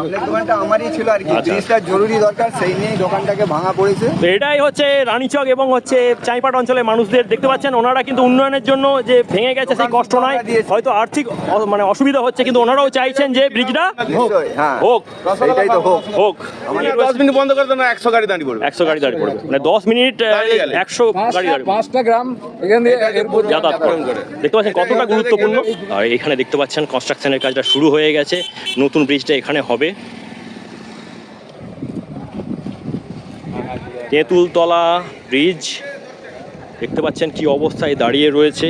সামনের দোকানটা আমারই ছিল আর কি। আচ্ছা। জরুরি দরকার সেই নিয়েই দোকানটাকে ভাঙা পড়েছে। তো এটাই হচ্ছে রানীচক এবং হচ্ছে চাইপাট অঞ্চলের মানুষদের দেখতে পাচ্ছেন ওনারা কিন্তু উন্নয়নের জন্য যে ভেঙে গেছে সেই কষ্ট নয় হয়তো আর্থিক অ- মানে অসুবিধা হচ্ছে কিন্তু ওনারাও চাইছেন যে ব্রিজটা নিশ্চয়ই হ্যাঁ। হোক। তো হোক। হোক। দশ মিনিট বন্ধ করে দেন একশো গাড়ি দাঁড়িয়ে পড়বে একশো গাড়ি দাঁড়িয়ে পড়বে মানে দশ মিনিট দাঁড়িয়ে গেলে। একশো গাড়ি দাঁড়িয়ে পড়বে। পাঁচটা গ্রাম এখান দিয়ে এরপর যাতায়াত করে করে। দেখতে পাচ্ছেন কতটা গুরুত্বপূর্ণ। আর এখানে দেখতে পাচ্ছেন কনস্ট্রাকশনের কাজটা শুরু হয়ে গেছে। নতুন ব্রিজটা এখানে হবে। তেঁতুলতলা ব্রিজ দেখতে পাচ্ছেন কি অবস্থায় দাঁড়িয়ে রয়েছে।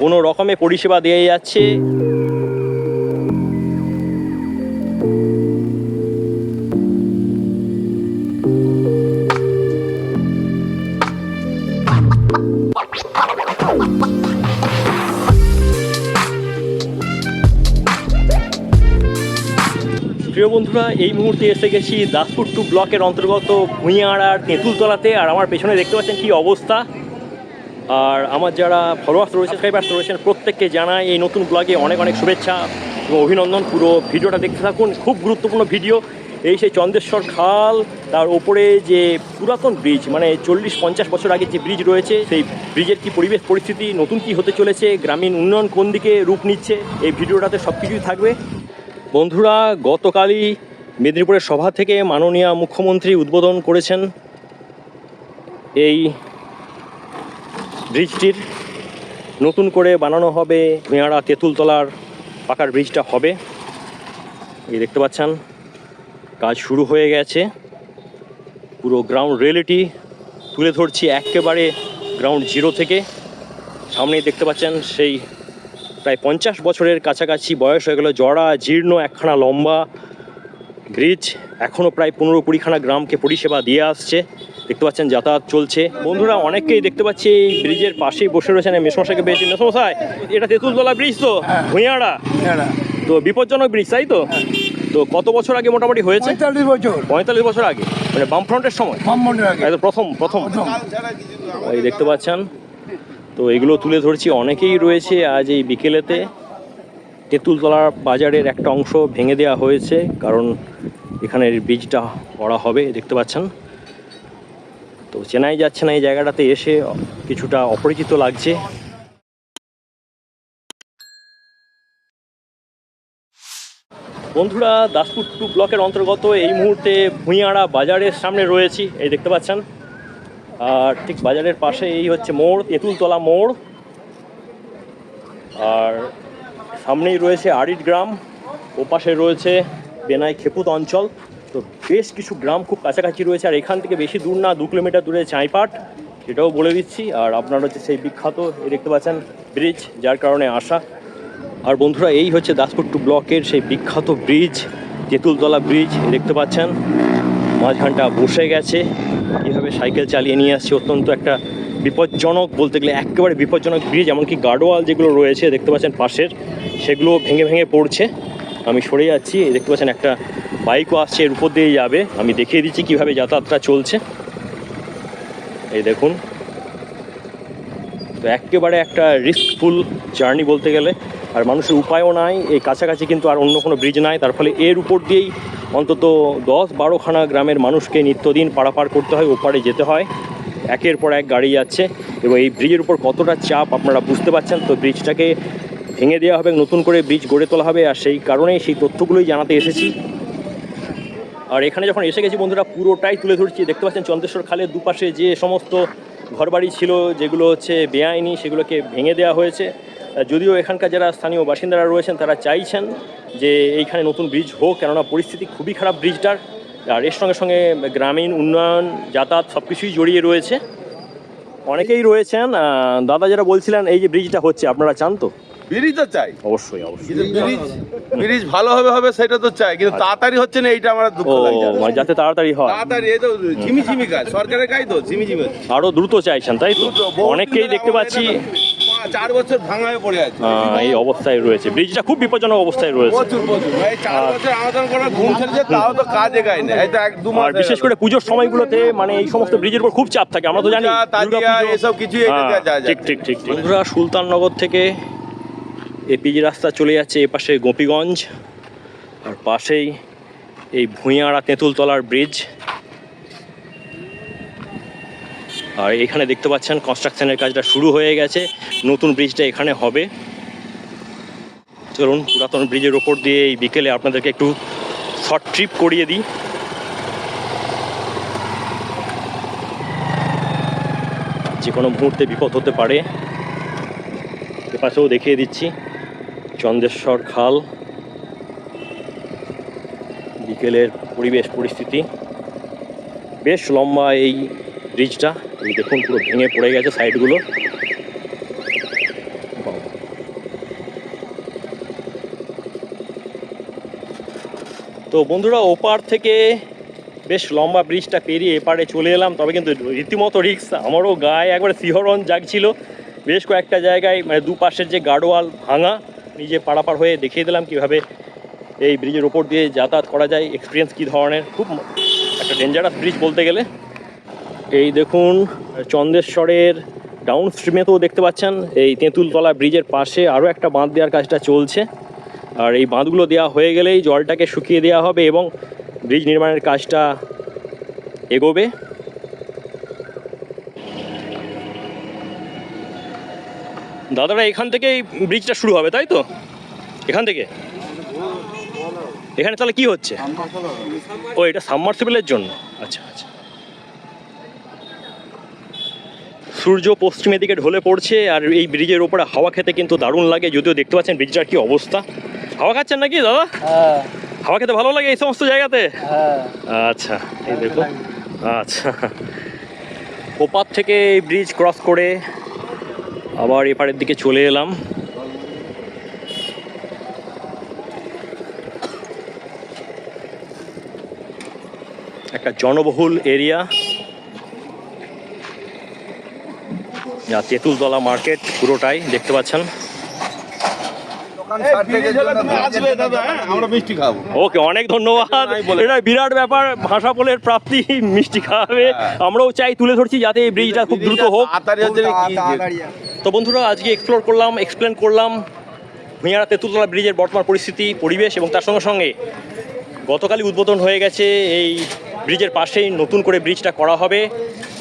কোনো রকমে পরিষেবা দিয়ে যাচ্ছে। বন্ধুরা, এই মুহূর্তে এসে গেছি দাসপুর টু ব্লকের অন্তর্গত ভুঁইয়াড়ার তেঁতুলতলাতে আর আমার পেছনে দেখতে পাচ্ছেন কি অবস্থা। আর আমার যারা ফলোয়ার্স রয়েছে সাবস্ক্রাইবার্স রয়েছেন, প্রত্যেককে জানাই এই নতুন ব্লগে অনেক অনেক শুভেচ্ছা এবং অভিনন্দন। পুরো ভিডিওটা দেখতে থাকুন, খুব গুরুত্বপূর্ণ ভিডিও এই সেই চন্দ্রেশ্বর খাল, তার ওপরে যে পুরাতন ব্রিজ মানে চল্লিশ পঞ্চাশ বছর আগে যে ব্রিজ রয়েছে, সেই ব্রিজের কি পরিবেশ পরিস্থিতি, নতুন কি হতে চলেছে, গ্রামীণ উন্নয়ন কোন দিকে রূপ নিচ্ছে, এই ভিডিওটাতে সব কিছুই থাকবে। বন্ধুরা, গতকালই মেদিনীপুরের সভা থেকে মাননীয় মুখ্যমন্ত্রী উদ্বোধন করেছেন এই ব্রিজটির। নতুন করে বানানো হবে ভুঁয়াড়া তেঁতুলতলার, পাকার ব্রিজটা হবে। এই দেখতে পাচ্ছেন, কাজ শুরু হয়ে গেছে। পুরো গ্রাউন্ড রিয়েলিটি তুলে ধরছি একেবারে গ্রাউন্ড জিরো থেকে। সামনেই দেখতে পাচ্ছেন সেই প্রায় পঞ্চাশ বছরের কাছাকাছি বয়স হয়ে গেল। জড়া জীর্ণ একখানা লম্বা ব্রিজ এখনও প্রায় পনেরো কুড়িখানা গ্রামকে পরিষেবা দিয়ে আসছে। দেখতে পাচ্ছেন যাতায়াত চলছে। বন্ধুরা অনেককেই দেখতে পাচ্ছি এই ব্রিজের পাশেই বসে রয়েছেন মেসমশাইকে পেয়েছি। মেসমশাই এটা তেঁতুলতলা ব্রিজ তো? ভুঁইয়াড়া? তো বিপজ্জনক ব্রিজ তাই তো? তো কত বছর আগে মোটামুটি হয়েছে? পঁয়তাল্লিশ বছর। পঁয়তাল্লিশ বছর আগে। মানে বামফ্রন্টের সময়? আগে। প্রথম। প্রথম। এই দেখতে পাচ্ছেন তো এগুলো তুলে ধরছি। অনেকেই রয়েছে আজ এই বিকেলেতে। তেঁতুলতলা বাজারের একটা অংশ ভেঙে দেওয়া হয়েছে, কারণ এখানের ব্রিজটা করা হবে, দেখতে পাচ্ছেন। তো চেনাই যাচ্ছে না এই জায়গাটাতে এসে কিছুটা অপরিচিত লাগছে। বন্ধুরা, দাসপুর টু ব্লকের অন্তর্গত এই মুহূর্তে ভুঁইয়াড়া বাজারের সামনে রয়েছি, এই দেখতে পাচ্ছেন। আর ঠিক বাজারের পাশে এই হচ্ছে মোড়, তেঁতুলতলা মোড়। আর সামনেই রয়েছে আড়িট গ্রাম ও পাশে রয়েছে বেনাই খেপুত অঞ্চল। তো বেশ কিছু গ্রাম খুব কাছাকাছি রয়েছে, আর এখান থেকে বেশি দূর না, দু কিলোমিটার দূরে চাঁইপাট, সেটাও বলে দিচ্ছি। আর আপনার হচ্ছে সেই বিখ্যাত দেখতে পাচ্ছেন, ব্রিজ, যার কারণে আসা আর বন্ধুরা, এই হচ্ছে দাসপুর টু ব্লকের সেই বিখ্যাত ব্রিজ, তেঁতুলতলা ব্রিজ দেখতে পাচ্ছেন। মাঝখানটা বসে গেছে। কীভাবে সাইকেল চালিয়ে নিয়ে আসছে। অত্যন্ত একটা বিপজ্জনক বলতে গেলে একেবারে বিপজ্জনক ব্রিজ, এমনকি গার্ডওয়াল যেগুলো রয়েছে, দেখতে পাচ্ছেন পাশের, সেগুলো ভেঙে ভেঙে পড়ছে। আমি সরে যাচ্ছি দেখতে পাচ্ছেন একটা বাইকও আসছে, এর উপর দিয়ে যাবে। আমি দেখিয়ে দিচ্ছি কীভাবে যাতায়াতটা চলছে। এই দেখুন। তো একেবারে একটা রিস্কফুল জার্নি বলতে গেলে। আর মানুষের উপায়ও নাই এই কাছাকাছি কিন্তু আর অন্য কোনো ব্রিজ নাই। তার ফলে এর উপর দিয়েই অন্তত দশ বারোখানা গ্রামের মানুষকে নিত্যদিন পারাপার করতে হয়, ওপারে যেতে হয়। একের পর এক গাড়ি যাচ্ছে এবং এই ব্রিজের উপর কতটা চাপ আপনারা বুঝতে পারছেন? তো ব্রিজটাকে ভেঙে দেওয়া হবে, নতুন করে ব্রিজ গড়ে তোলা হবে আর সেই কারণেই সেই তথ্যগুলোই জানাতে এসেছি। আর এখানে যখন এসে গেছি বন্ধুরা, পুরোটাই তুলে ধরছি। দেখতে পাচ্ছেন চন্দ্রেশ্বর খালের দুপাশে যে সমস্ত ঘরবাড়ি ছিল, যেগুলো হচ্ছে বেআইনি, সেগুলোকে ভেঙে দেওয়া হয়েছে। যদিও এখানকার যারা স্থানীয় বাসিন্দারা রয়েছেন তারা চাইছেন যে এইখানে নতুন ব্রিজ হোক কেননা পরিস্থিতি খুবই খারাপ ব্রিজটার আর এর সঙ্গে সঙ্গে গ্রামীণ উন্নয়ন যাতায়াত সব কিছুই জড়িয়ে রয়েছে। অনেকেই রয়েছেন দাদা যারা বলছিলেন এই যে ব্রিজটা হচ্ছে আপনারা চান তো? ব্রিজ তো চাই। অবশ্যই অবশ্যই। ব্রিজ ব্রিজ ভালো হবে হবে সেটা তো চাই। কিন্তু তাড়াতাড়ি হচ্ছে না এইটা আমার দুঃখ মানে যাতে তাড়াতাড়ি হয়। তাড়াতাড়ি এই তো ঝিমি ঝিমি কাজ। সরকারের কাজ তো ঝিমি ঝিমি আরও দ্রুত চাইছেন তাই তো? অনেককেই দেখতে পাচ্ছি। চার বছর ভাঙা হয়ে পড়ে আছে। এই অবস্থায় রয়েছে। ব্রিজটা খুব বিপজ্জনক অবস্থায় রয়েছে। প্রচুর প্রচুর। এই চার বছর আমাদের কোনো ঘুম ছেড়েছে তাও তো কাজ এগায় না এই তো এক দু মাস আর বিশেষ করে পুজোর সময়গুলোতে মানে এই সমস্ত ব্রিজের উপর খুব চাপ থাকে আমরা তো জানি। পূজা, তাজিয়া, এসব এটা হ্যাঁ, ঠিক ঠিক ঠিক ঠিক। বন্ধুরা সুলতাননগর থেকে এপিজি রাস্তা চলে যাচ্ছে এ পাশে গোপীগঞ্জ আর পাশেই এই ভুঁইয়াড়া তেঁতুলতলার ব্রিজ। আর এখানে দেখতে পাচ্ছেন কনস্ট্রাকশনের কাজটা শুরু হয়ে গেছে। নতুন ব্রিজটা এখানে হবে। চলুন, পুরাতন ব্রিজের ওপর দিয়ে এই বিকেলে আপনাদেরকে একটু শর্ট ট্রিপ করিয়ে দিই। যে কোনো মুহূর্তে বিপদ হতে পারে। এপাশেও দেখিয়ে দিচ্ছি, চন্দ্রেশ্বর খাল। বিকেলের পরিবেশ, পরিস্থিতি। বেশ লম্বা এই ব্রিজটা এই দেখুন, পুরো ভেঙে পড়ে গেছে সাইডগুলো। তো বন্ধুরা, ওপার থেকে বেশ লম্বা ব্রিজটা পেরিয়ে এপারে চলে এলাম, তবে কিন্তু রীতিমতো রিক্স। আমারও গায়ে একবারে শিহরণ জাগছিল। বেশ কয়েকটা জায়গায় মানে দুপাশের যে গার্ডওয়াল ভাঙা, নিজে পারাপার হয়ে দেখিয়ে দিলাম কীভাবে এই ব্রিজের ওপর দিয়ে যাতায়াত করা যায় এক্সপিরিয়েন্স কী ধরনের, খুব একটা ডেঞ্জারাস ব্রিজ বলতে গেলে। এই দেখুন, চন্দ্রেশ্বরের ডাউন স্ট্রিমেতেও দেখতে পাচ্ছেন, এই তেঁতুলতলা ব্রিজের পাশে আরও একটা বাঁধ দেওয়ার কাজটা চলছে। আর এই বাঁধগুলো দেওয়া হয়ে গেলেই জলটাকে শুকিয়ে দেওয়া হবে এবং ব্রিজ নির্মাণের কাজটা এগোবে। দাদারা, এখান থেকেই ব্রিজটা শুরু হবে, তাই তো? এখান থেকে? এখানে তাহলে কি হচ্ছে? ও, এটা সাবমার্সিবলের জন্য। আচ্ছা আচ্ছা। সূর্য পশ্চিমের দিকে ঢলে পড়ছে আর এই ব্রিজের ওপরে হাওয়া খেতে কিন্তু দারুণ লাগে যদিও দেখতে পাচ্ছেন ব্রিজটার কি অবস্থা। হাওয়া খাচ্ছেন নাকি দাদা? হ্যাঁ। হাওয়া খেতে ভালো লাগে এই সমস্ত জায়গাতে? হ্যাঁ। আচ্ছা এই দেখো আচ্ছা। ওপার থেকে এই ব্রিজ ক্রস করে আবার এপারের দিকে চলে এলাম। একটা জনবহুল এরিয়া। যা তেঁতুলতলা মার্কেট পুরোটাই দেখতে পাচ্ছেন। হ্যাঁ আমরা মিষ্টি খাব। ওকে অনেক ধন্যবাদ। এটা বিরাট ব্যাপার ভাষা প্রাপ্তি মিষ্টি খাওয়াবে হ্যাঁ। আমরাও চাই তুলে ধরছি যাতে এই ব্রিজটা খুব দ্রুত হোক। তো বন্ধুরা আজকে এক্সপ্লোর করলাম এক্সপ্লেন করলাম ভুঁইয়ারা তেঁতুলতলা ব্রিজের বর্তমান পরিস্থিতি পরিবেশ এবং তার সঙ্গে সঙ্গে গতকালই উদ্বোধন হয়ে গেছে এই ব্রিজের পাশেই নতুন করে ব্রিজটা করা হবে।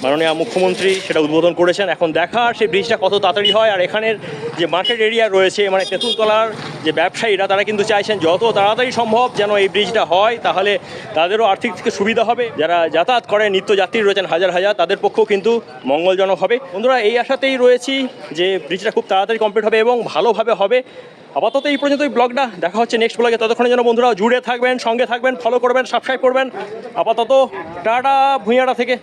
মাননীয় মুখ্যমন্ত্রী সেটা উদ্বোধন করেছেন। এখন দেখার সেই ব্রিজটা কত তাড়াতাড়ি হয়, আর এখানের যে মার্কেট এরিয়া রয়েছে মানে তেঁতুলতলার যে ব্যবসায়ীরা, তারা কিন্তু চাইছেন যত তাড়াতাড়ি সম্ভব যেন এই ব্রিজটা হয়, তাহলে তাদেরও আর্থিক থেকে সুবিধা হবে। যারা যাতায়াত করে, নিত্য যাত্রী রয়েছেন হাজার হাজার, তাদের পক্ষেও কিন্তু মঙ্গলজনক হবে। বন্ধুরা, এই আশাতেই রয়েছি যে ব্রিজটা খুব তাড়াতাড়ি কমপ্লিট হবে এবং ভালোভাবে হবে। আপাতত এই পর্যন্ত এই ব্লগটা, দেখা হচ্ছে নেক্সট ব্লগে ততক্ষণের জন্য বন্ধুরা, জুড়ে থাকবেন, সঙ্গে থাকবেন ফলো করবেন সাবস্ক্রাইব করবেন। আপাতত, টাটা ভুঁইয়াটা থেকে।